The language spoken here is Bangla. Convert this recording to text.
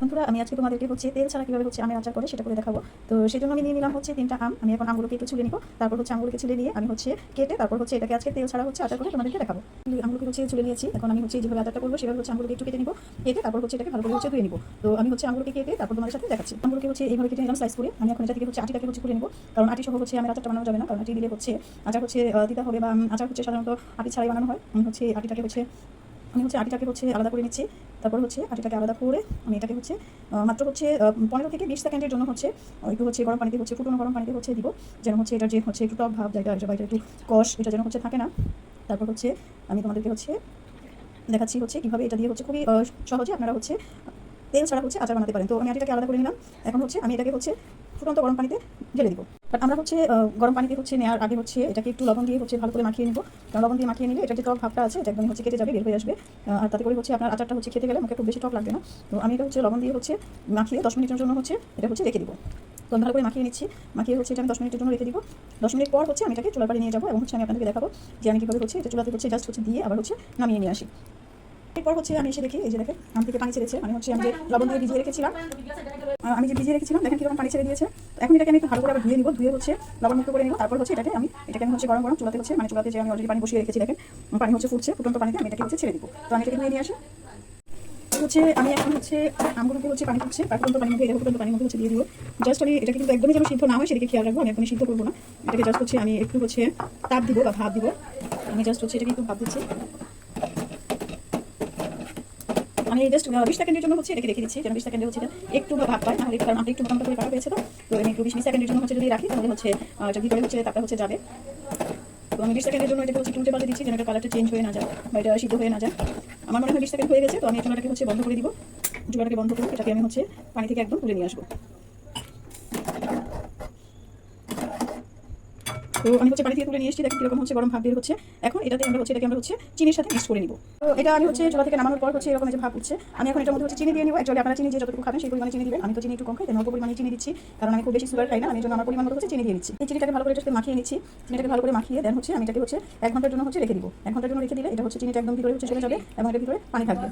বন্ধুরা, আমি আজকে তোমাদেরকে হচ্ছে তেল ছাড়া কীভাবে হচ্ছে আমের আচার করে সেটা করে দেখাবো। তো সেই জন্য আমি নিয়ে নিলাম হচ্ছে তিনটা আম। আমি এখন আমগুলোকে একটু ছুলে নিব। তারপর হচ্ছে আমগুলোকে ছুলে নিয়ে আমি হচ্ছে কেটে তারপর হচ্ছে এটাকে আজকে তেল ছাড়া হচ্ছে আচার করে তোমাদেরকে দেখাবো। আমগুলোকে হচ্ছে ছুলে নিয়েছি। এখন আমি হচ্ছে যেভাবে আচারটা করব, সেভাবে হচ্ছে আমগুলোকে একটু কেটে নিব, কেটে তারপর হচ্ছে এটাকে ভালো করে হচ্ছে ধুয়ে নিব। তো আমি হচ্ছে আমগুলোকে কেটে তারপর তোমাদের সাথে দেখাচ্ছি। আমগুলোকে হচ্ছে এইভাবে কেটে নিলাম স্লাইস করে। আমি এখন এটা থেকে হচ্ছে আটিটাকে হচ্ছে করে নিব। কারণ আটি সহ হচ্ছে আমার আচারটা বানানো যাবে না। কারণ আটি দিলে হচ্ছে আচার হচ্ছে দিতে হবে বা আচার হচ্ছে সাধারণত আটি ছাড়াই বানানো হয়। আমি হচ্ছে আটিটাকে হচ্ছে আমি হচ্ছে আটিটাকে হচ্ছে আলাদা করে নিচ্ছি। তারপর হচ্ছে আটিটাকে আলাদা করে আমি এটাকে হচ্ছে মাত্র হচ্ছে পনেরো থেকে বিশ সেকেন্ডের জন্য হচ্ছে একটু হচ্ছে গরম পানিতে হচ্ছে, ফুটনো গরম পানিতে হচ্ছে দিব। যেন হচ্ছে এটা যে হচ্ছে একটু টক ভাব, যেটা বা এটা একটু কষ, এটা যেন হচ্ছে থাকে না। তারপর হচ্ছে আমি তোমাদেরকে হচ্ছে দেখাচ্ছি হচ্ছে কীভাবে এটা দিয়ে হচ্ছে খুবই সহজে আপনারা হচ্ছে তেল ছাড়া হচ্ছে আচার বানাতে পারেন। তো আমি আটিটাকে আলাদা করে নিলাম। এখন হচ্ছে আমি এটাকে হচ্ছে ফুটন্ত গরম পানিতে ঢেলে দিব। বাট আমরা হচ্ছে গরম পানিতে হচ্ছে নেওয়ার আগে হচ্ছে এটাকে একটু লবণ দিয়ে হচ্ছে ভালো করে মাখিয়ে নিব। কারণ লবণ দিয়ে মাখিয়ে নিলে এটা যে টক ভাবটা আছে, এটা একদম হচ্ছে কেটে যাবে, বের হয়ে আসবে। আর তাতে করে হচ্ছে আপনার আচারটা হচ্ছে খেতে গেলে মুখে খুব বেশি টক লাগবে না। তো আমি এটা হচ্ছে লবণ দিয়ে হচ্ছে মাখিয়ে দশ মিনিটের জন্য হচ্ছে এটা হচ্ছে রেখে দিব। তো ভালো করে মাখিয়ে নিচ্ছি। মাখিয়ে হচ্ছে এটা আমি দশ মিনিটের জন্য রেখে দিব। দশ মিনিট পর হচ্ছে আমি এটাকে চুলার পাড়ে নিয়ে যাব এবং হচ্ছে আমি আপনাদেরকে দেখাবো যে আমি কীভাবে হচ্ছে এটা চুলাতে হচ্ছে জাস্ট হচ্ছে দিয়ে আবার হচ্ছে নামিয়ে নিয়ে আসি। এরপর হচ্ছে আমি এসে দেখি, এই যে দেখেন, আম থেকে পানি ছেড়েছে। মানে হচ্ছে আমি যে লবণ দিয়ে ভিজিয়ে রেখেছিলাম আমি যে ভিজিয়ে রেখেছিলাম, দেখেন কীরকম পানি ছেড়ে দিয়েছে। এখন এটাকে আমি একটু ভালো করে আবার ধুয়ে নিব, ধুয়ে হচ্ছে লবণ মুক্ত করে নিব। তারপর হচ্ছে এটাকে আমি এটাকে আমি হচ্ছে গরম গরম চুলাতে হচ্ছে মানে চুলাতে যে আমি অলরেডি পানি বসিয়ে রেখেছি, দেখেন পানি হচ্ছে ফুটছে, ফুটন্ত পানিতে আমি এটাকে হচ্ছে ছেড়ে দিব। তো আমি এটাকে ধুয়ে নিয়ে আসি। হচ্ছে আমি এখন হচ্ছে আমগুলোকে হচ্ছে পানি তার ফুটন্ত পানির মধ্যে এটা ফুটন্ত পানির মধ্যে হচ্ছে দিয়ে দিব। জাস্ট আমি এটাকে কিন্তু একদমই যেন সিদ্ধ না হয়, সেদিকে খেয়াল রাখব, আমি একদমই সিদ্ধ করব না। এটাকে জাস্ট হচ্ছে আমি একটু হচ্ছে তাপ দিব বা ভাত দিব। আমি জাস্ট হচ্ছে এটাকে একটু ভাত দিচ্ছি। আমি জাস্ট বিশ সেকেন্ডের জন্য হচ্ছে এটাকে রেখে দিচ্ছি। যেন বিশ সেকেন্ডে হচ্ছে একটু ভাগ পায় তাহলে কারণ আপনি একটু মোটামুটি করে হয়েছে তো। তো আমি একটু বিশ সেকেন্ডের জন্য হচ্ছে যদি রাখি, তাহলে হচ্ছে যদি ভিতরে হচ্ছে তারপরে হচ্ছে যাবে। তো আমি বিশ সেকেন্ডের জন্য এটাকে হচ্ছে উল্টে পাল্টে দিচ্ছি, যেন এটা কালারটা চেঞ্জ হয়ে না যায় বা এটা সিদ্ধ হয়ে না যায়। আমার মনে হয় বিশ সেকেন্ড হয়ে গেছে, তো আমি চুলাটাকে হচ্ছে বন্ধ করে দিব। চুলাটাকে বন্ধ করে এটাকে আমি হচ্ছে পানি থেকে একদম তুলে নিয়ে আসব। তো আমি হচ্ছে পানি থেকে তুলে নিয়ে এসেছি, দেখেন কীরকম হচ্ছে গরম ভাব বের হচ্ছে। এখন এটাতে আমরা হচ্ছে, এটাকে আমরা হচ্ছে চিনির সাথে মিক্স করে নিব। তো এটা আমি হচ্ছে চুলা থেকে নামানোর পর হচ্ছে এরকম যে ভাব হচ্ছে আমি এখন এটার মধ্যে হচ্ছে চিনি দিয়ে নিব। অ্যাকচুয়ালি আপনারা চিনি যে যতটুকু খাবেন সেই পরিমাণে চিনি দিবেন। আমি তো চিনি একটু কম খাই, তাই অল্প পরিমাণে চিনি দিচ্ছি, কারণ আমি খুব বেশি সুগার খাই না, আমি জন্য আমার পরিমাণ মতো হচ্ছে চিনি দিয়ে দিচ্ছি এই চিনিটাকে ভালো করে এটাকে মাখিয়ে নিচ্ছি। চিনিটাকে ভালো করে মাখিয়ে দেন হচ্ছে আমি এটাকে হচ্ছে এক ঘণ্টার জন্য হচ্ছে রেখে দিব। এক ঘণ্টার জন্য রেখে দিলে এটা হচ্ছে চিনিটা একদম ভিতরে হচ্ছে চলে যাবে এবং এটার ভিতরে পানি থাকবে।